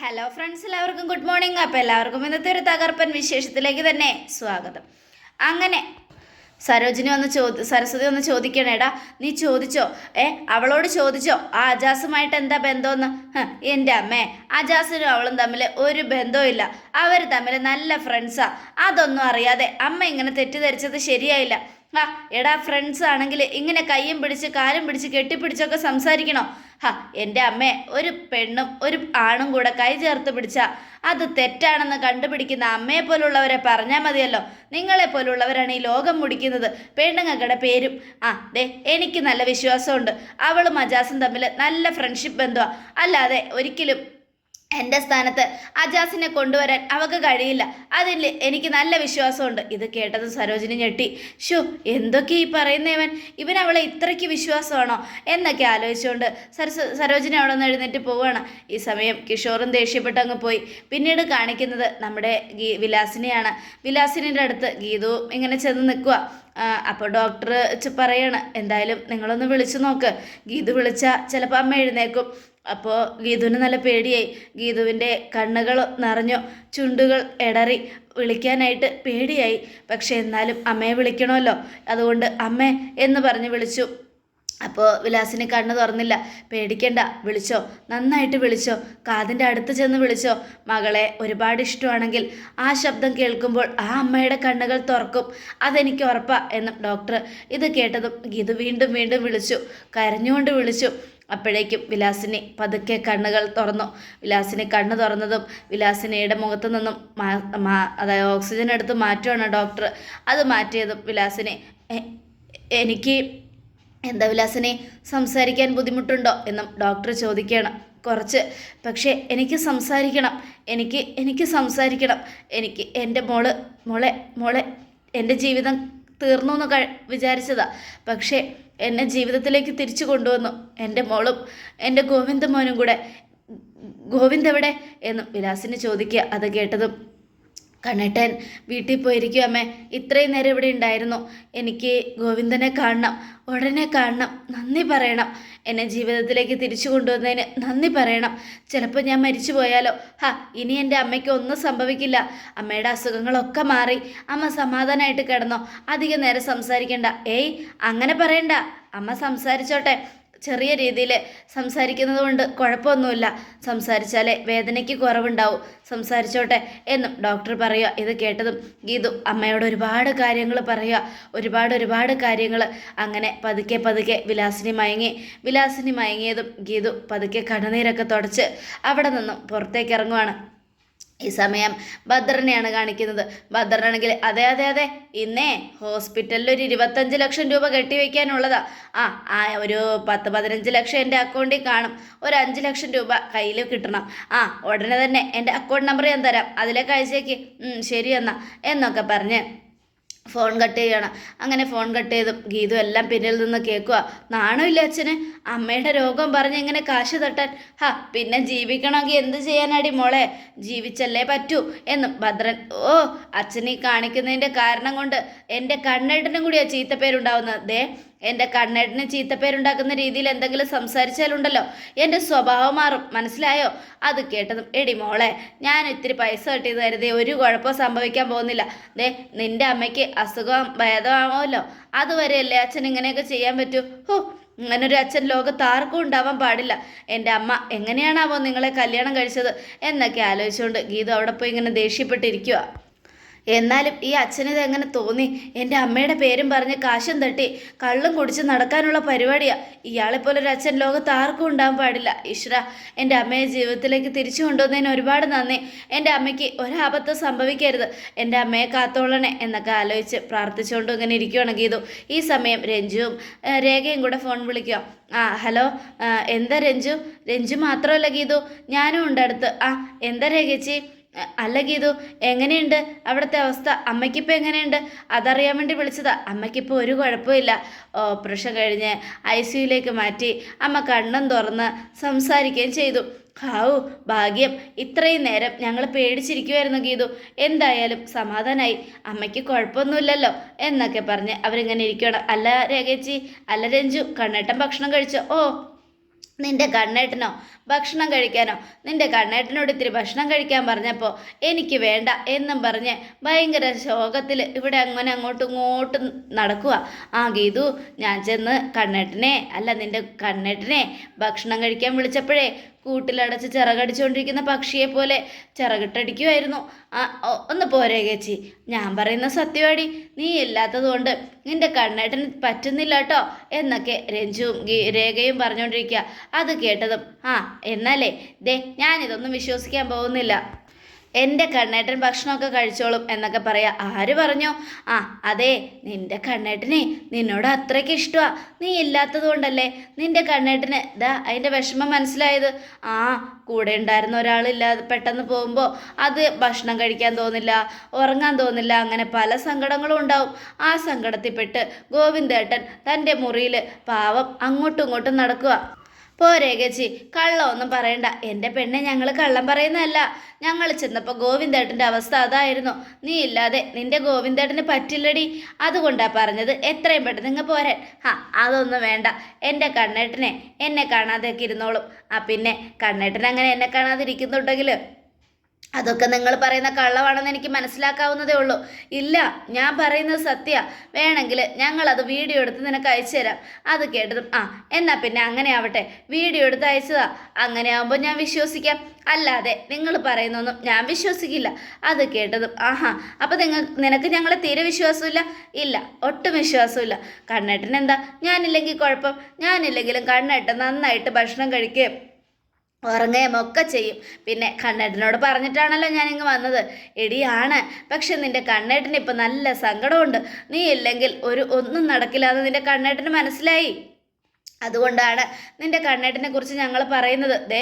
Hello friends എല്ലാവർക്കും good morning അപ്പോൾ എല്ലാവർക്കും ഇന്നത്തെ ഒരു തകർപ്പൻ വിശേഷത്തിലേക്ക് തന്നെ സ്വാഗതം. അങ്ങനെ സരോജിനി വന്ന് ചോദി സരസ്വതി വന്ന് ചോദിക്കണേടാ നീ ചോദിച്ചോ? ഏ അവളോട് ചോദിച്ചോ? ആ അജാസുമായിട്ട് എന്താ ബന്ധമെന്ന്? എന്റെ അമ്മേ അജാസിനും അവളും തമ്മിൽ ഒരു ബന്ധവും ഇല്ല അവർ തമ്മിൽ നല്ല ഫ്രണ്ട്സാ അതൊന്നും അറിയാതെ അമ്മ ഇങ്ങനെ തെറ്റിദ്ധരിച്ചത് ശരിയായില്ല. ആ എടാ ഫ്രണ്ട്സ് ആണെങ്കിൽ ഇങ്ങനെ കയ്യും പിടിച്ച് കാലും പിടിച്ച് കെട്ടിപ്പിടിച്ചൊക്കെ സംസാരിക്കണോ? ഹാ എന്റെ അമ്മേ ഒരു പെണ്ണും ഒരു ആണും കൂടെ കൈ ചേർത്ത് പിടിച്ച അത് തെറ്റാണെന്ന് കണ്ടുപിടിക്കുന്ന അമ്മയെ പോലുള്ളവരെ പറഞ്ഞാൽ മതിയല്ലോ. നിങ്ങളെ പോലുള്ളവരാണ് ഈ ലോകം മുടിക്കുന്നത്. പെണ്ണുങ്ങൾക്കടെ പേരും. ആ ദേ എനിക്ക് നല്ല വിശ്വാസമുണ്ട്. അവളും അജാസും തമ്മിൽ നല്ല ഫ്രണ്ട്ഷിപ്പ് ബന്ധമാണ് അല്ലാതെ ഒരിക്കലും എന്റെ സ്ഥാനത്ത് അജാസിനെ കൊണ്ടുവരാൻ അവക്ക് കഴിയില്ല. അതിൽ എനിക്ക് നല്ല വിശ്വാസമുണ്ട്. ഇത് കേട്ടത് സരോജിനി ഞെട്ടി. ഷോ എന്തൊക്കെ ഈ പറയുന്നവൻ? ഇവൻ അവളെ ഇത്രയ്ക്ക് വിശ്വാസമാണോ? എന്നൊക്കെ ആലോചിച്ചുകൊണ്ട് സരസ് സരോജിനി അവിടെ നിന്ന് എഴുന്നേറ്റ് പോവുകയാണ്. ഈ സമയം കിഷോറും ദേഷ്യപ്പെട്ട് അങ്ങ് പോയി. പിന്നീട് കാണിക്കുന്നത് നമ്മുടെ ഗീ വിലാസിനെയാണ്. വിലാസിനിന്റെ അടുത്ത് ഗീതു ഇങ്ങനെ ചെന്ന് നിൽക്കുക അപ്പോൾ ഡോക്ടർ പറയാണ് എന്തായാലും നിങ്ങളൊന്ന് വിളിച്ചു നോക്ക്. ഗീതു വിളിച്ചാൽ ചിലപ്പോൾ അമ്മ എഴുന്നേക്കും അപ്പോൾ ഗീതുവിന് നല്ല പേടിയായി. ഗീതുവിന്റെ കണ്ണുകൾ നിറഞ്ഞു ചുണ്ടുകൾ ഇടറി വിളിക്കാനായിട്ട് പേടിയായി. പക്ഷെ എന്നാലും അമ്മയെ വിളിക്കണമല്ലോ. അതുകൊണ്ട് അമ്മേ എന്ന് പറഞ്ഞ് വിളിച്ചു. അപ്പോൾ വിലാസിന് കണ്ണ് തുറന്നില്ല. പേടിക്കണ്ട വിളിച്ചോ. നന്നായിട്ട് വിളിച്ചോ. കാതിന്റെ അടുത്ത് ചെന്ന് വിളിച്ചോ. മകളെ ഒരുപാട് ഇഷ്ടമാണെങ്കിൽ ആ ശബ്ദം കേൾക്കുമ്പോൾ ആ അമ്മയുടെ കണ്ണുകൾ തുറക്കും. അതെനിക്ക് ഉറപ്പാ എന്നും ഡോക്ടർ ഇത് കേട്ടതും ഗീതു വീണ്ടും വീണ്ടും വിളിച്ചു. കരഞ്ഞുകൊണ്ട് വിളിച്ചു. അപ്പോഴേക്കും വിലാസിനി പതുക്കെ കണ്ണുകൾ തുറന്നു. വിലാസിനി കണ്ണ് തുറന്നതും വിലാസിനിയുടെ മുഖത്തു നിന്നും അതായത് ഓക്സിജൻ എടുത്ത് മാറ്റുവാണ് ഡോക്ടർ അത് മാറ്റിയതും വിലാസിനി എനിക്ക് എന്താ വിലാസിനെ സംസാരിക്കാൻ ബുദ്ധിമുട്ടുണ്ടോ? എന്നും ഡോക്ടർ ചോദിക്കുകയാണ്. കുറച്ച് പക്ഷേ എനിക്ക് സംസാരിക്കണം. എനിക്ക് എനിക്ക് സംസാരിക്കണം. എനിക്ക് എന്റെ മോൾ മോളെ മോളെ എന്റെ ജീവിതം തീർന്നു എന്ന് കഴി വിചാരിച്ചതാ. പക്ഷേ എന്നെ ജീവിതത്തിലേക്ക് തിരിച്ചു കൊണ്ടുവന്നു. എന്റെ മോളും എന്റെ ഗോവിന്ദ മോനും കൂടെ. ഗോവിന്ദ് എവിടെ? എന്ന് വിലാസിന് ചോദിക്കുക. അത് കേട്ടതും കണ്ണേട്ടൻ വീട്ടിൽ പോയിരിക്കും. അമ്മേ ഇത്രയും നേരം ഇവിടെ ഉണ്ടായിരുന്നു. എനിക്ക് ഗോവിന്ദനെ കാണണം ഉടനെ കാണണം നന്ദി പറയണം. എന്നെ ജീവിതത്തിലേക്ക് തിരിച്ചു കൊണ്ടുവന്നതിന് നന്ദി പറയണം. ചിലപ്പോൾ ഞാൻ മരിച്ചു പോയാലോ? ഹാ ഇനി എന്റെ അമ്മയ്ക്ക് ഒന്നും സംഭവിക്കില്ല. അമ്മയുടെ അസുഖങ്ങളൊക്കെ മാറി. അമ്മ സമാധാനമായിട്ട് കിടന്നോ? അധികം നേരം സംസാരിക്കണ്ട. ഏയ് അങ്ങനെ പറയണ്ട. അമ്മ സംസാരിച്ചോട്ടെ. ചെറിയ രീതിയിൽ സംസാരിക്കുന്നത് കൊണ്ട് കുഴപ്പമൊന്നുമില്ല. സംസാരിച്ചാലേ വേദനയ്ക്ക് കുറവുണ്ടാവും. സംസാരിച്ചോട്ടെ എന്നും ഡോക്ടർ പറയുക. ഇത് കേട്ടതും ഗീതു അമ്മയോട് ഒരുപാട് കാര്യങ്ങൾ പറയുക. ഒരുപാട് ഒരുപാട് കാര്യങ്ങൾ അങ്ങനെ പതുക്കെ പതുക്കെ വിലാസിനി മയങ്ങി. വിലാസിനി മയങ്ങിയതും ഗീതു പതുക്കെ കണ്ണുനീരൊക്കെ തുടച്ച് അവിടെ നിന്നും പുറത്തേക്ക് ഇറങ്ങുവാണ്. ഈ സമയം ഭദ്രനെയാണ് കാണിക്കുന്നത്. ഭദ്രനാണെങ്കിൽ അതെ അതെ അതെ ഇന്നേ ഹോസ്പിറ്റലിൽ ഒരു ഇരുപത്തഞ്ച് ലക്ഷം രൂപ കെട്ടിവെക്കാനുള്ളതാ. ആ ആ ഒരു പത്ത് പതിനഞ്ച് ലക്ഷം എന്റെ അക്കൗണ്ടിൽ കാണും. ഒരു അഞ്ച് ലക്ഷം രൂപ കയ്യിൽ കിട്ടണം. ആ ഉടനെ തന്നെ എന്റെ അക്കൗണ്ട് നമ്പർ ഞാൻ തരാം. അതിലേക്ക് അയച്ചേക്ക്. ശരി എന്നാ. എന്നൊക്കെ പറഞ്ഞ് ഫോൺ കട്ട് ചെയ്യണം. അങ്ങനെ ഫോൺ കട്ട് ചെയ്തു ഗീതു എല്ലാം പിന്നിൽ നിന്ന് കേൾക്കുക. നാണമില്ല അച്ഛന്? അമ്മയുടെ രോഗം പറഞ്ഞ് ഇങ്ങനെ കാശ് തട്ടാൻ. ഹാ പിന്നെ ജീവിക്കണമെങ്കിൽ എന്ത് ചെയ്യാനാടി മോളെ? ജീവിച്ചല്ലേ പറ്റൂ എന്നും ഭദ്രൻ. ഓ അച്ഛനീ കാണിക്കുന്നതിന്റെ കാരണം കൊണ്ട് എന്റെ കണ്ണേട്ടനും കൂടിയാണ് ചീത്തപ്പേരുണ്ടാവുന്നത്. ദേ എന്റെ കണ്ണേട്ടന് ചീത്തപ്പേരുണ്ടാക്കുന്ന രീതിയിൽ എന്തെങ്കിലും സംസാരിച്ചാലുണ്ടല്ലോ. എന്റെ സ്വഭാവം മാറും. മനസ്സിലായോ? അത് കേട്ടതും എടി മോളെ ഞാൻ ഇത്തിരി പൈസ കിട്ടിയത് കരുതി ഒരു കുഴപ്പവും സംഭവിക്കാൻ പോകുന്നില്ല. ദേ നിന്റെ അമ്മയ്ക്ക് അസുഖം ഭേദമാവുമല്ലോ അതുവരെയല്ലേ അച്ഛൻ ഇങ്ങനെയൊക്കെ ചെയ്യാൻ പറ്റൂ? ഹോ അങ്ങനൊരു അച്ഛൻ ലോകത്ത് ആർക്കും ഉണ്ടാവാൻ പാടില്ല. എന്റെ അമ്മ എങ്ങനെയാണാവോ നിങ്ങളെ കല്യാണം കഴിച്ചത്? എന്നൊക്കെ ആലോചിച്ചുകൊണ്ട് ഗീതു അവിടെ പോയി ഇങ്ങനെ ദേഷ്യപ്പെട്ടിരിക്കുക എന്നാലും ഈ അച്ഛനിത് എങ്ങനെ തോന്നി? എന്റെ അമ്മയുടെ പേരും പറഞ്ഞ് കാശും തട്ടി കള്ളും കുടിച്ച് നടക്കാനുള്ള പരിപാടിയാ. ഇയാളെപ്പോലെ ഒരു അച്ഛൻ ലോകത്ത് ആർക്കും ഉണ്ടാകാൻ പാടില്ല. ഈശ്വര എന്റെ അമ്മയെ ജീവിതത്തിലേക്ക് തിരിച്ചു കൊണ്ടുവന്നതിന് ഒരുപാട് നന്ദി. എന്റെ അമ്മയ്ക്ക് ഒരാപത്തും സംഭവിക്കരുത്. എന്റെ അമ്മയെ കാത്തോളണേ എന്നൊക്കെ ആലോചിച്ച് പ്രാർത്ഥിച്ചുകൊണ്ട് ഇങ്ങനെ ഇരിക്കുകയാണ് ഗീതു. ഈ സമയം രഞ്ജുവും രേഖയും കൂടെ ഫോൺ വിളിക്കുക. ആ ഹലോ എന്താ രഞ്ജു? രഞ്ജു മാത്രമല്ല ഗീതു. ഞാനും ഉണ്ട് അടുത്ത്. ആ എന്താ രേഖച്ചി അല്ല ഗീതു എങ്ങനെയുണ്ട്? അവിടുത്തെ അവസ്ഥ? അമ്മയ്ക്കിപ്പോൾ എങ്ങനെയുണ്ട്? അതറിയാൻ വേണ്ടി വിളിച്ചതാ. അമ്മയ്ക്കിപ്പോൾ ഒരു കുഴപ്പമില്ല. ഓപ്പറേഷൻ കഴിഞ്ഞ് ഐ സിയുലേക്ക് മാറ്റി അമ്മ കണ്ണും തുറന്ന് സംസാരിക്കുകയും ചെയ്തു. ഹാവു ഭാഗ്യം. ഇത്രയും നേരം ഞങ്ങൾ പേടിച്ചിരിക്കുമായിരുന്നു ഗീതു. എന്തായാലും സമാധാനായി. അമ്മയ്ക്ക് കുഴപ്പമൊന്നുമില്ലല്ലോ എന്നൊക്കെ പറഞ്ഞ് അവരിങ്ങനെ ഇരിക്കണം അല്ല രേഖേച്ചി അല്ല രഞ്ജു കണ്ണേട്ടൻ ഭക്ഷണം കഴിച്ചോ? ഓ നിന്റെ കണ്ണേട്ടനോ? ഭക്ഷണം കഴിക്കാനോ? നിന്റെ കണ്ണേട്ടനോട് ഇത്തിരി ഭക്ഷണം കഴിക്കാൻ പറഞ്ഞപ്പോൾ എനിക്ക് വേണ്ട എന്നും പറഞ്ഞ് ഭയങ്കര ശോകത്തിൽ ഇവിടെ അങ്ങനെ അങ്ങോട്ടും ഇങ്ങോട്ടും നടക്കുക ആ ഗീതു ഞാൻ ചെന്ന് കണ്ണേട്ടനെ അല്ല നിന്റെ കണ്ണേട്ടനെ ഭക്ഷണം കഴിക്കാൻ വിളിച്ചപ്പോഴേ കൂട്ടിലടച്ച് ചിറകടിച്ചുകൊണ്ടിരിക്കുന്ന പക്ഷിയെ പോലെ ചിറകിട്ടടിക്കുമായിരുന്നു ഒന്ന് പോരേ കേച്ചി ഞാൻ പറയുന്ന സത്യവാടി നീ ഇല്ലാത്തതുകൊണ്ട് നിന്റെ കണ്ണേട്ടന് പറ്റുന്നില്ല കേട്ടോ എന്നൊക്കെ രഞ്ജുവും രേഖയും പറഞ്ഞുകൊണ്ടിരിക്കുക അത് കേട്ടതും ആ എന്നാലേ ദേ ഞാൻ ഇതൊന്നും വിശ്വസിക്കാൻ പോകുന്നില്ല. എന്റെ കണ്ണേട്ടൻ ഭക്ഷണമൊക്കെ കഴിച്ചോളും എന്നൊക്കെ പറയാ. ആര് പറഞ്ഞു? ആ അതെ നിന്റെ കണ്ണേട്ടനെ നിന്നോട് അത്രയ്ക്ക് ഇഷ്ടമാ നീ ഇല്ലാത്തത് കൊണ്ടല്ലേ നിന്റെ കണ്ണേട്ടന് ദാ അതിന്റെ വിഷമം മനസ്സിലായത്. ആ കൂടെ ഉണ്ടായിരുന്ന ഒരാളില്ലാതെ പെട്ടെന്ന് പോകുമ്പോൾ അത് ഭക്ഷണം കഴിക്കാൻ തോന്നില്ല ഉറങ്ങാൻ തോന്നില്ല അങ്ങനെ പല സങ്കടങ്ങളും ഉണ്ടാവും. ആ സങ്കടത്തിൽപ്പെട്ട് ഗോവിന്ദേട്ടൻ തന്റെ മുറിയിൽ പാവം അങ്ങോട്ടും ഇങ്ങോട്ടും നടക്കുക പോരേ ഗജി കള്ളമൊന്നും പറയണ്ട. എന്റെ പെണ്ണെ ഞങ്ങൾ കള്ളം പറയുന്നതല്ല. ഞങ്ങൾ ചെന്നപ്പോൾ ഗോവിന്ദേട്ടന്റെ അവസ്ഥ അതായിരുന്നു. നീ ഇല്ലാതെ നിന്റെ ഗോവിന്ദേട്ടന് പറ്റില്ലടി. അതുകൊണ്ടാണ് പറഞ്ഞത്. എത്രയും പെട്ടെന്ന് നിങ്ങൾ പോരെ ആ അതൊന്നും വേണ്ട. എന്റെ കണ്ണേട്ടനെ എന്നെ കാണാതെയൊക്കെ ഇരുന്നോളും. ആ പിന്നെ കണ്ണേട്ടൻ അങ്ങനെ എന്നെ കാണാതിരിക്കുന്നുണ്ടെങ്കിൽ അതൊക്കെ നിങ്ങൾ പറയുന്ന കള്ളമാണെന്ന് എനിക്ക് മനസ്സിലാക്കാവുന്നതേ ഉള്ളൂ. ഇല്ല ഞാൻ പറയുന്നത് സത്യ. വേണമെങ്കിൽ ഞങ്ങളത് വീഡിയോ എടുത്ത് നിനക്ക് അയച്ചു തരാം. അത് കേട്ടതും ആ എന്നാൽ പിന്നെ അങ്ങനെ ആവട്ടെ. വീഡിയോ എടുത്ത് അയച്ചതാ. അങ്ങനെ ആവുമ്പോൾ ഞാൻ വിശ്വസിക്കാം. അല്ലാതെ നിങ്ങൾ പറയുന്നൊന്നും ഞാൻ വിശ്വസിക്കില്ല. അത് കേട്ടതും ആഹാ. അപ്പോൾ നിങ്ങൾ നിനക്ക് ഞങ്ങളെ തീരെ വിശ്വാസമില്ല? ഇല്ല ഒട്ടും വിശ്വാസമില്ല. കണ്ണേട്ടൻ എന്താ? ഞാനില്ലെങ്കിൽ കുഴപ്പം. ഞാനില്ലെങ്കിലും കണ്ണേട്ടൻ നന്നായിട്ട് ഭക്ഷണം കഴിക്കുകയും ഉറങ്ങുകയും ഒക്കെ ചെയ്യും. പിന്നെ കണ്ണേട്ടനോട് പറഞ്ഞിട്ടാണല്ലോ ഞാൻ ഇങ്ങ് വന്നത് എടിയാണ് പക്ഷെ നിന്റെ കണ്ണേട്ടന് ഇപ്പം നല്ല സങ്കടമുണ്ട്. നീ ഇല്ലെങ്കിൽ ഒരു ഒന്നും നടക്കില്ല എന്ന് നിന്റെ കണ്ണേട്ടന് മനസ്സിലായി. അതുകൊണ്ടാണ് നിന്റെ കണ്ണേട്ടനെ കുറിച്ച് ഞങ്ങൾ പറയുന്നത്. ദേ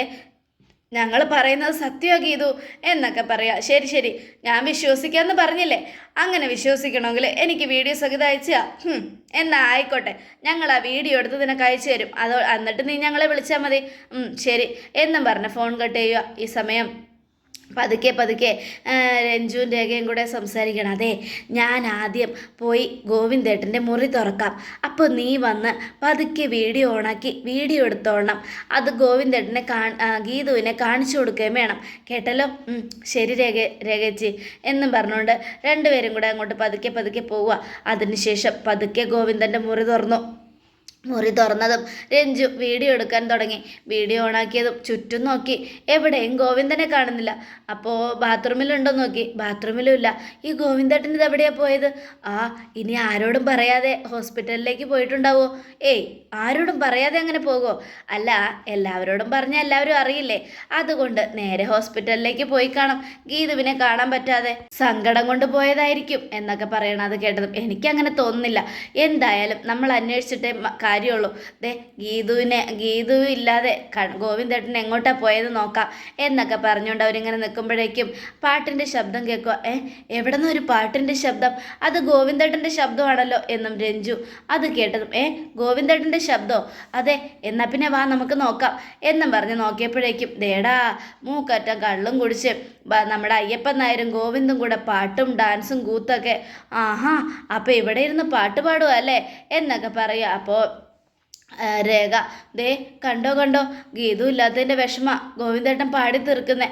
ഞങ്ങൾ പറയുന്നത് സത്യമോ ഗീതു എന്നൊക്കെ പറയാം. ശരി ശരി. ഞാൻ വിശ്വസിക്കാമെന്ന് പറഞ്ഞില്ലേ? അങ്ങനെ വിശ്വസിക്കണമെങ്കിൽ എനിക്ക് വീഡിയോ സഹിത അയച്ചാ. എന്നാ ആയിക്കോട്ടെ. ഞങ്ങൾ ആ വീഡിയോ എടുത്ത് നിനക്ക് അയച്ചു തരും. അതോ എന്നിട്ട് നീ ഞങ്ങളെ വിളിച്ചാൽ മതി. ശരി. എന്നും പറഞ്ഞ് ഫോൺ കട്ട് ചെയ്യുക. ഈ സമയം പതുക്കെ പതുക്കെ രഞ്ജുവും രേഖയും കൂടെ സംസാരിക്കണം. അതെ ഞാൻ ആദ്യം പോയി ഗോവിന്ദേട്ടന്റെ മുറി തുറക്കാം. അപ്പോൾ നീ വന്ന് പതുക്കെ വീഡിയോ ഓണാക്കി വീഡിയോ എടുത്തോളണം അത് ഗോവിന്ദേട്ടനെ കാ ഗീതുവിനെ കാണിച്ചു കൊടുക്കുകയും വേണം. കേട്ടല്ലോ? ശരി രേഖ രേഖച്ചി എന്നും പറഞ്ഞുകൊണ്ട് രണ്ടുപേരും കൂടെ അങ്ങോട്ട് പതുക്കെ പതുക്കെ പോവുക. അതിനുശേഷം പതുക്കെ ഗോവിന്ദന്റെ മുറി തുറന്നു. മുറി തുറന്നതും രഞ്ജു വീഡിയോ എടുക്കാൻ തുടങ്ങി. വീഡിയോ ഓണാക്കിയതും ചുറ്റും നോക്കി. എവിടെയും ഗോവിന്ദനെ കാണുന്നില്ല. അപ്പോൾ ബാത്റൂമിലുണ്ടോ നോക്കി. ബാത്റൂമിലും ഇല്ല. ഈ ഗോവിന്ദേട്ടൻ ഇത് എവിടെയാണ് പോയത്? ആ ഇനി ആരോടും പറയാതെ ഹോസ്പിറ്റലിലേക്ക് പോയിട്ടുണ്ടാവോ? ഏയ് ആരോടും പറയാതെ അങ്ങനെ പോകുമോ അല്ല എല്ലാവരോടും പറഞ്ഞാൽ എല്ലാവരും അറിയില്ലേ? അതുകൊണ്ട് നേരെ ഹോസ്പിറ്റലിലേക്ക് പോയി കാണാം. ഗീതുവിനെ കാണാൻ പറ്റാതെ സങ്കടം കൊണ്ട് പോയതായിരിക്കും എന്നൊക്കെ പറയണം അത് കേട്ടതും എനിക്കങ്ങനെ തോന്നുന്നില്ല. എന്തായാലും നമ്മൾ അന്വേഷിച്ചിട്ട് കാര്യമുള്ളൂ. ദേ ഗീതുവിനെ ഗീതു ഇല്ലാതെ ഗോവിന്ദേട്ടൻ എങ്ങോട്ടാ പോയത് നോക്കാം എന്നൊക്കെ പറഞ്ഞുകൊണ്ട് അവരിങ്ങനെ നിൽക്കുമ്പോഴേക്കും പാട്ടിന്റെ ശബ്ദം കേൾക്കുക. ഏ എവിടെ നിന്ന് ഒരു പാട്ടിന്റെ ശബ്ദം? അത് ഗോവിന്ദേട്ടന്റെ ശബ്ദമാണല്ലോ എന്നും രഞ്ജു അത് കേട്ടതും. ഏ ഗോവിന്ദേട്ടന്റെ ശബ്ദമോ അതെ എന്നാൽ പിന്നെ വാ നമുക്ക് നോക്കാം എന്നും പറഞ്ഞ് നോക്കിയപ്പോഴേക്കും ദേടാ മൂക്കറ്റം കള്ളും കുടിച്ച് നമ്മുടെ അയ്യപ്പൻ നായരും ഗോവിന്ദും കൂടെ പാട്ടും ഡാൻസും കൂത്തൊക്കെ. ആഹാ അപ്പോൾ ഇവിടെ ഇരുന്ന് പാട്ട് പാടുക അല്ലേ? എന്നൊക്കെ പറയുക. അപ്പോൾ രേഖ. ദേ കണ്ടോ കണ്ടോ? ഗീതു ഇല്ലാത്തതിന്റെ വിഷമ ഗോവിന്ദേട്ടൻ പാടി തീർക്കുന്നേ.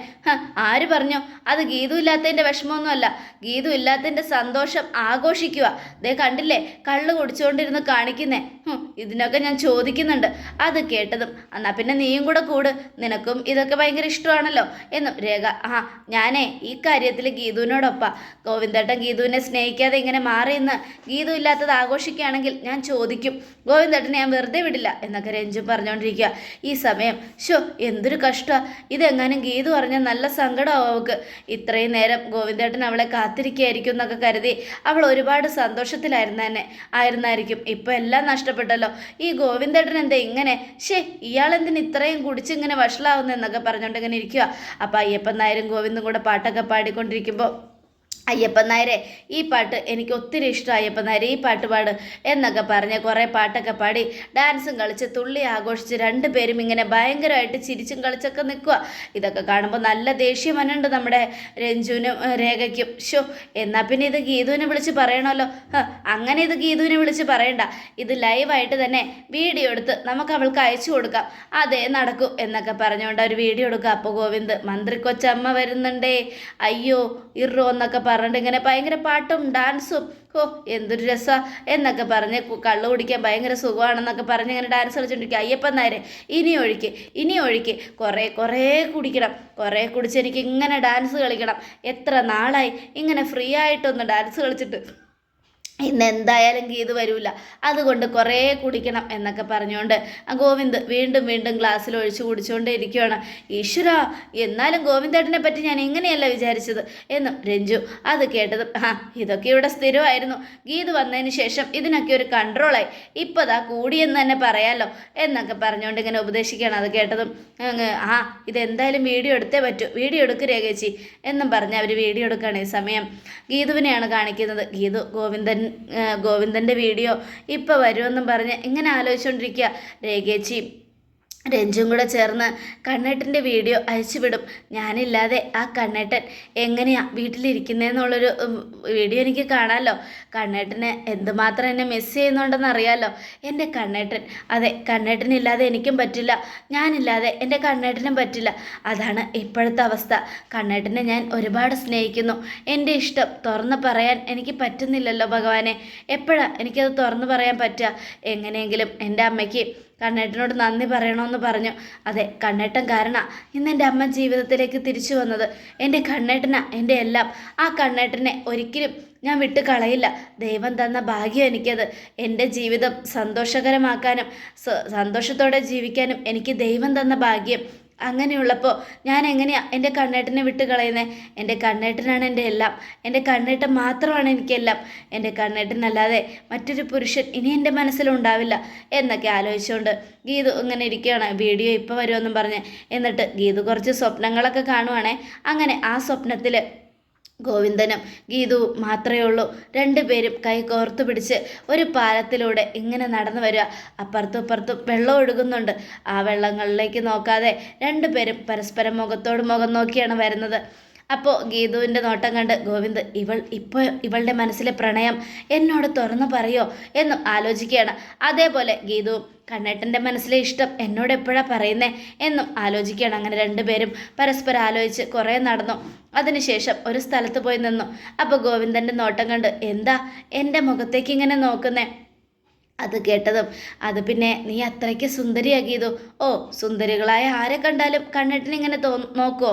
ആര് പറഞ്ഞു? അത് ഗീതു ഇല്ലാത്തതിന്റെ വിഷമമൊന്നുമല്ല. ഗീതു ഇല്ലാത്തതിന്റെ സന്തോഷം ആഘോഷിക്കുക. ദേ കണ്ടില്ലേ? കള്ള് കുടിച്ചുകൊണ്ടിരുന്ന് കാണിക്കുന്നേ. ഇതിനൊക്കെ ഞാൻ ചോദിക്കുന്നുണ്ട്. അത് കേട്ടതും എന്നാൽ പിന്നെ നീയും കൂടെ കൂട്. നിനക്കും ഇതൊക്കെ ഭയങ്കര ഇഷ്ടമാണല്ലോ. എന്നും രേഖ ആ ഞാനേ ഈ കാര്യത്തിൽ ഗീതുവിനോടൊപ്പം. ഗോവിന്ദേട്ടൻ ഗീതുവിനെ സ്നേഹിക്കാതെ ഇങ്ങനെ മാറിയെന്ന് ഗീതു ഇല്ലാത്തത് ആഘോഷിക്കുകയാണെങ്കിൽ ഞാൻ ചോദിക്കും. ഗോവിന്ദേട്ടനെ ഞാൻ വെറുതെ വിടില്ല എന്നൊക്കെ രഞ്ജു പറഞ്ഞുകൊണ്ടിരിക്കുക ഈ സമയം ഷോ എന്തൊരു കഷ്ടമാണ് ഇതെങ്ങാനും ഗീതു പറഞ്ഞാൽ നല്ല സങ്കടമാവും അവൾക്ക്. ഇത്രയും നേരം ഗോവിന്ദേട്ടൻ അവളെ കാത്തിരിക്കുകയായിരിക്കും എന്നൊക്കെ കരുതി അവൾ ഒരുപാട് സന്തോഷത്തിലായിരുന്നു തന്നെ. ആയിരുന്നായിരിക്കും. ഇപ്പം എല്ലാം നഷ്ടപ്പെട്ടല്ലോ. ഈ ഗോവിന്ദേട്ടൻ എന്താ ഇങ്ങനെ? ഷേ ഇയാളെന്തിന് ഇത്രയും കുടിച്ചിങ്ങനെ വഷളാവുന്നതെന്നൊക്കെ പറഞ്ഞുകൊണ്ട് ഇങ്ങനെ ഇരിക്കുക. അപ്പം അയ്യപ്പൻ നായരും ഗോവിന്ദും കൂടെ പാട്ടൊക്കെ പാടിക്കൊണ്ടിരിക്കുമ്പോൾ അയ്യപ്പൻ നായരെ ഈ പാട്ട് എനിക്ക് ഒത്തിരി ഇഷ്ടം അയ്യപ്പൻ നായരെ ഈ പാട്ട് പാട് എന്നൊക്കെ പറഞ്ഞ് കുറേ പാട്ടൊക്കെ പാടി ഡാൻസും കളിച്ച് തുള്ളി ആഘോഷിച്ച് രണ്ടുപേരും ഇങ്ങനെ ഭയങ്കരമായിട്ട് ചിരിച്ചും കളിച്ചൊക്കെ നിൽക്കുക ഇതൊക്കെ കാണുമ്പോൾ നല്ല ദേഷ്യം നമ്മുടെ രഞ്ജുവിനും രേഖയ്ക്കും. ഷോ എന്നാൽ പിന്നെ ഇത് ഗീതുവിനെ വിളിച്ച് പറയണമല്ലോ? അങ്ങനെ ഇത് ഗീതുവിനെ വിളിച്ച് പറയണ്ട. ഇത് ലൈവായിട്ട് തന്നെ വീഡിയോ എടുത്ത് നമുക്ക് അവൾക്ക് അയച്ചു കൊടുക്കാം. അതെ നടക്കൂ എന്നൊക്കെ പറഞ്ഞുകൊണ്ട് ഒരു വീഡിയോ എടുക്കുക. അപ്പോൾ ഗോവിന്ദ് മന്ത്രി കൊച്ചമ്മ വരുന്നുണ്ടേ. അയ്യോ ഇറോ എന്നൊക്കെ പറഞ്ഞിട്ട് ഇങ്ങനെ ഭയങ്കര പാട്ടും ഡാൻസും. ഓ എന്തൊരു രസമാണ് എന്നൊക്കെ പറഞ്ഞ് കള്ളു കുടിക്കാൻ ഭയങ്കര സുഖമാണെന്നൊക്കെ പറഞ്ഞ് ഇങ്ങനെ ഡാൻസ് കളിച്ചുകൊണ്ടിരിക്കുക അയ്യപ്പൻ നായരെ ഇനി ഒഴിക്ക് ഇനി ഒഴിക്ക്. കുറേ കുറേ കുടിക്കണം. കുറേ കുടിച്ച് എനിക്ക് ഇങ്ങനെ ഡാൻസ് കളിക്കണം. എത്ര നാളായി ഇങ്ങനെ ഫ്രീ ആയിട്ടൊന്ന് ഡാൻസ് കളിച്ചിട്ട്. ഇന്ന് എന്തായാലും ഗീത് വരൂല. അതുകൊണ്ട് കുറേ കുടിക്കണം എന്നൊക്കെ പറഞ്ഞുകൊണ്ട് ഗോവിന്ദ് വീണ്ടും വീണ്ടും ഗ്ലാസ്സിൽ ഒഴിച്ചു കുടിച്ചുകൊണ്ടേ ഇരിക്കുകയാണ് ഈശ്വര എന്നാലും ഗോവിന്ദേട്ടനെ പറ്റി ഞാൻ എങ്ങനെയല്ല വിചാരിച്ചത്? എന്നും രഞ്ജു അത് കേട്ടതും ആ ഇതൊക്കെ ഇവിടെ സ്ഥിരമായിരുന്നു. ഗീത് വന്നതിന് ശേഷം ഇതിനൊക്കെ ഒരു കൺട്രോളായി. ഇപ്പോൾ അതാ കൂടിയെന്ന് തന്നെ പറയാമല്ലോ എന്നൊക്കെ പറഞ്ഞുകൊണ്ട് ഇങ്ങനെ ഉപദേശിക്കുകയാണ് അത് കേട്ടതും. ആ ഇതെന്തായാലും വീഡിയോ എടുത്തേ പറ്റൂ. വീഡിയോ എടുക്കുക രേഖേച്ചി എന്നും പറഞ്ഞ് അവർ വീഡിയോ എടുക്കുകയാണ് ഈ സമയം. ഗീതുവിനെയാണ് കാണിക്കുന്നത്. ഗീതു ഗോവിന്ദൻ ഗോവിന്ദന്റെ വീഡിയോ ഇപ്പോൾ വരുമെന്നും പറഞ്ഞ് ഇങ്ങനെ ആലോചിച്ചുകൊണ്ടിരിക്കുക രേഖേച്ചി രഞ്ജും കൂടെ ചേർന്ന് കണ്ണേട്ടന്റെ വീഡിയോ അയച്ചുവിടും. ഞാനില്ലാതെ ആ കണ്ണേട്ടൻ എങ്ങനെയാണ് വീട്ടിലിരിക്കുന്നതെന്നുള്ളൊരു വീഡിയോ എനിക്ക് കാണാമല്ലോ കണ്ണേട്ടനെ എന്തുമാത്രം എന്നെ മിസ് ചെയ്യുന്നുണ്ടെന്ന് അറിയാമല്ലോ എന്റെ കണ്ണേട്ടൻ അതെ കണ്ണേട്ടനില്ലാതെ എനിക്കും പറ്റില്ല. ഞാനില്ലാതെ എന്റെ കണ്ണേട്ടനും പറ്റില്ല. അതാണ് ഇപ്പോഴത്തെ അവസ്ഥ. കണ്ണേട്ടനെ ഞാൻ ഒരുപാട് സ്നേഹിക്കുന്നു. എന്റെ ഇഷ്ടം തുറന്ന് പറയാൻ എനിക്ക് പറ്റുന്നില്ലല്ലോ ഭഗവാനെ. എപ്പോഴാണ് എനിക്കത് തുറന്ന് പറയാൻ പറ്റുക? എങ്ങനെയെങ്കിലും എന്റെ അമ്മയ്ക്ക് കണ്ണേട്ടനോട് നന്ദി പറയണമെന്ന് പറഞ്ഞു. അതെ കണ്ണേട്ടൻ കാരണ ഇന്ന് എന്റെ അമ്മ ജീവിതത്തിലേക്ക് തിരിച്ചു വന്നത്. എന്റെ കണ്ണേട്ടനാ എന്റെ എല്ലാം. ആ കണ്ണേട്ടനെ ഒരിക്കലും ഞാൻ വിട്ടു കളയില്ല. ദൈവം തന്ന ഭാഗ്യം എനിക്കത്. എന്റെ ജീവിതം സന്തോഷകരമാക്കാനും സന്തോഷത്തോടെ ജീവിക്കാനും എനിക്ക് ദൈവം തന്ന ഭാഗ്യം അങ്ങനെയുള്ളപ്പോൾ ഞാൻ എങ്ങനെയാണ് എന്റെ കണ്ണേട്ടനെ വിട്ട് കളയുന്നത് എന്റെ കണ്ണേട്ടനാണ് എന്റെ എല്ലാം. എന്റെ കണ്ണേട്ടൻ മാത്രമാണ് എനിക്കെല്ലാം. എന്റെ കണ്ണേട്ടനല്ലാതെ മറ്റൊരു പുരുഷൻ ഇനി എന്റെ മനസ്സിലുണ്ടാവില്ല എന്നൊക്കെ ആലോചിച്ചുകൊണ്ട് ഗീതു ഇങ്ങനെ ഇരിക്കുകയാണ്. വീഡിയോ ഇപ്പോൾ വരുമെന്നും പറഞ്ഞ്. എന്നിട്ട് ഗീതു കുറച്ച് സ്വപ്നങ്ങളൊക്കെ കാണുവാണേ. അങ്ങനെ ആ സ്വപ്നത്തിൽ ഗോവിന്ദനും ഗീതുവും മാത്രമേ ഉള്ളൂ. രണ്ടുപേരും കൈ കോർത്തു പിടിച്ച് ഒരു പാലത്തിലൂടെ ഇങ്ങനെ നടന്നു വരിക. അപ്പുറത്തും വെള്ളം ഒഴുകുന്നുണ്ട്. ആ വെള്ളങ്ങളിലേക്ക് നോക്കാതെ രണ്ടുപേരും പരസ്പരം മുഖത്തോട് മുഖം നോക്കിയാണ് വരുന്നത്. അപ്പോൾ ഗീതുവിന്റെ നോട്ടം കണ്ട് ഗോവിന്ദ് ഇവൾ ഇപ്പോൾ ഇവളുടെ മനസ്സിലെ പ്രണയം എന്നോട് തുറന്നു പറയോ? എന്നും ആലോചിക്കുകയാണ്. അതേപോലെ ഗീതു കണ്ണേട്ടന്റെ മനസ്സിലെ ഇഷ്ടം എന്നോട് എപ്പോഴാണ് പറയുന്നേ? എന്നും ആലോചിക്കുകയാണ്. അങ്ങനെ രണ്ടുപേരും പരസ്പരം ആലോചിച്ച് കുറേ നടന്നു. അതിനുശേഷം ഒരു സ്ഥലത്ത് പോയി നിന്നു. അപ്പോൾ ഗോവിന്ദന്റെ നോട്ടം കണ്ട് എന്താ എന്റെ മുഖത്തേക്ക് ഇങ്ങനെ നോക്കുന്നേ? അത് കേട്ടതും. അത് പിന്നെ നീ അത്രയ്ക്ക് സുന്ദരിയാക്കിയതോ. ഓ സുന്ദരികളായ ആരെ കണ്ടാലും കണ്ണിട്ടിന് ഇങ്ങനെ തോ നോക്കോ?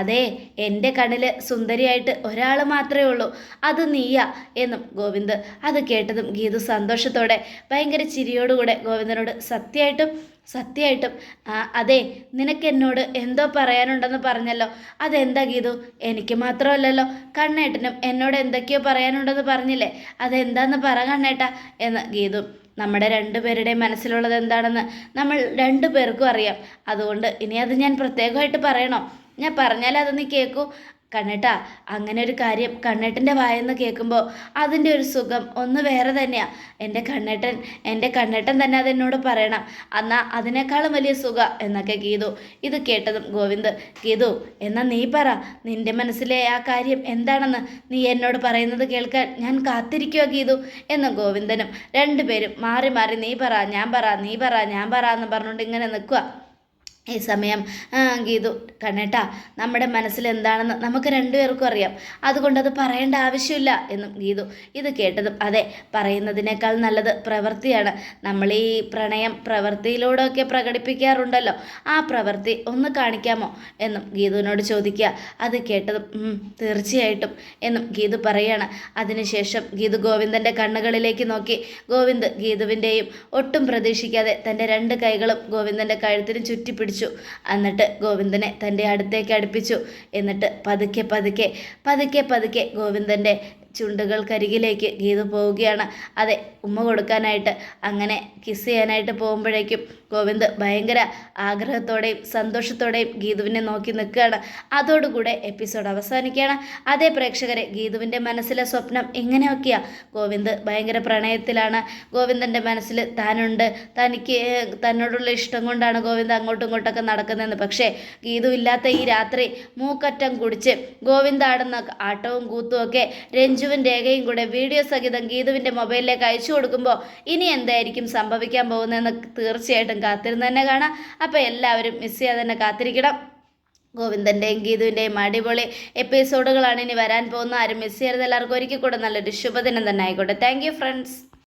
അതെ എന്റെ കണ്ണിൽ സുന്ദരിയായിട്ട് ഒരാൾ മാത്രമേ ഉള്ളൂ. അത് നീയാ എന്നും ഗോവിന്ദ് അത് കേട്ടതും ഗീതു സന്തോഷത്തോടെ ഭയങ്കര ചിരിയോടുകൂടെ ഗോവിന്ദനോട് സത്യമായിട്ടും സത്യമായിട്ടും അതെ നിനക്ക് എന്നോട് എന്തോ പറയാനുണ്ടെന്ന് പറഞ്ഞല്ലോ. അതെന്താ ഗീതു? എനിക്ക് മാത്രമല്ലല്ലോ. കണ്ണേട്ടനും എന്നോട് എന്തൊക്കെയോ പറയാനുണ്ടെന്ന് പറഞ്ഞില്ലേ? അതെന്താന്ന് പറ കണ്ണേട്ട എന്ന് ഗീതു നമ്മുടെ രണ്ടുപേരുടെയും മനസ്സിലുള്ളത് എന്താണെന്ന് നമ്മൾ രണ്ടു പേർക്കും അറിയാം. അതുകൊണ്ട് ഇനി അത് ഞാൻ പ്രത്യേകമായിട്ട് പറയണോ. ഞാൻ പറഞ്ഞാൽ അത് നീ കേൾക്കൂ കണ്ണേട്ടാ അങ്ങനെ ഒരു കാര്യം കണ്ണേട്ടന്റെ വായെന്ന് കേൾക്കുമ്പോൾ അതിന്റെ ഒരു സുഖം ഒന്ന് വേറെ തന്നെയാണ് എന്റെ കണ്ണേട്ടൻ എന്റെ കണ്ണേട്ടൻ തന്നെ അതെന്നോട് പറയണം. എന്നാൽ അതിനേക്കാളും വലിയ സുഖം എന്നൊക്കെ ഗീതു. ഇത് കേട്ടതും ഗോവിന്ദ് ഗീതു എന്നാൽ നീ പറ. നിന്റെ മനസ്സിലെ ആ കാര്യം എന്താണെന്ന് നീ എന്നോട് പറയുന്നത് കേൾക്കാൻ ഞാൻ കാത്തിരിക്കുക ഗീതു എന്ന് ഗോവിന്ദനും രണ്ടുപേരും മാറി മാറി നീ പറ ഞാൻ പറ നീ പറ ഞാൻ പറ എന്ന് പറഞ്ഞുകൊണ്ട് ഇങ്ങനെ നിൽക്കുക ഈ സമയം ഗീതു കണ്ണേട്ടാ നമ്മുടെ മനസ്സിൽ എന്താണെന്ന് നമുക്ക് രണ്ടുപേർക്കും അറിയാം. അതുകൊണ്ട് അത് പറയേണ്ട ആവശ്യമില്ല എന്നും ഗീതു ഇത് കേട്ടതും. അതെ പറയുന്നതിനേക്കാൾ നല്ലത് പ്രവൃത്തിയാണ്. നമ്മൾ ഈ പ്രണയം പ്രവൃത്തിയിലൂടെയൊക്കെ പ്രകടിപ്പിക്കാറുണ്ടല്ലോ. ആ പ്രവൃത്തി ഒന്ന് കാണിക്കാമോ എന്നും ഗീതുവിനോട് ചോദിക്കുക. അത് കേട്ടതും "ഉം, തീർച്ചയായിട്ടും എന്നും ഗീതു പറയാണ്. അതിനുശേഷം ഗീതു ഗോവിന്ദന്റെ കണ്ണുകളിലേക്ക് നോക്കി. ഗോവിന്ദ് ഗീതുവിന്റെയും ഒട്ടും പ്രതീക്ഷിക്കാതെ തന്റെ രണ്ട് കൈകളും ഗോവിന്ദന്റെ കഴുത്തിന് ചുറ്റിപ്പിടിച്ചു എന്നിട്ട് ഗോവിന്ദനെ തന്റെ അടുത്തേക്ക് അടുപ്പിച്ചു. എന്നിട്ട് പതുക്കെ പതുക്കെ പതുക്കെ പതുക്കെ ഗോവിന്ദന്റെ ചുണ്ടുകൾക്കരികിലേക്ക് ഗീത പോവുകയാണ്. അതെ ഉമ്മ കൊടുക്കാനായിട്ട് അങ്ങനെ കിസ് ചെയ്യാനായിട്ട് പോകുമ്പോഴേക്കും ഗോവിന്ദ് ഭയങ്കര ആഗ്രഹത്തോടെയും സന്തോഷത്തോടെയും ഗീതുവിനെ നോക്കി നിൽക്കുകയാണ്. അതോടുകൂടെ എപ്പിസോഡ് അവസാനിക്കുകയാണ്. അതേ പ്രേക്ഷകരെ ഗീതുവിന്റെ മനസ്സിലെ സ്വപ്നം എങ്ങനെയൊക്കെയാണ് ഗോവിന്ദ് ഭയങ്കര പ്രണയത്തിലാണ്. ഗോവിന്ദന്റെ മനസ്സിൽ താനുണ്ട്. തനിക്ക് തന്നോടുള്ള ഇഷ്ടം കൊണ്ടാണ് ഗോവിന്ദ് അങ്ങോട്ടും ഇങ്ങോട്ടൊക്കെ നടക്കുന്നതെന്ന്. പക്ഷേ ഗീതു ഇല്ലാത്ത ഈ രാത്രി മൂക്കറ്റം കുടിച്ച് ഗോവിന്ദ് ആടുന്ന ആട്ടവും കൂത്തും ഒക്കെ രഞ്ജുവും രേഖയും കൂടെ വീഡിയോ സഹിതം ഗീതുവിന്റെ മൊബൈലിലേക്ക് അയച്ചു. കൊടുക്കുമ്പോൾ ഇനി എന്തായിരിക്കും സംഭവിക്കാൻ പോകുന്നതെന്ന് തീർച്ചയായിട്ടും കാത്തിരുന്ന് തന്നെ കാണാം. അപ്പോൾ എല്ലാവരും മിസ് ചെയ്യാതെ തന്നെ കാത്തിരിക്കണം. ഗോവിന്ദന്റെയും ഗീതുവിന്റെയും അടിപൊളി എപ്പിസോഡുകളാണ് ഇനി വരാൻ പോകുന്ന ആരും മിസ് ചെയ്യരുത്. എല്ലാവർക്കും ഒരിക്കൽ കൂടെ നല്ലൊരു ശുഭദിനം തന്നെ ആയിക്കോട്ടെ. Thank friends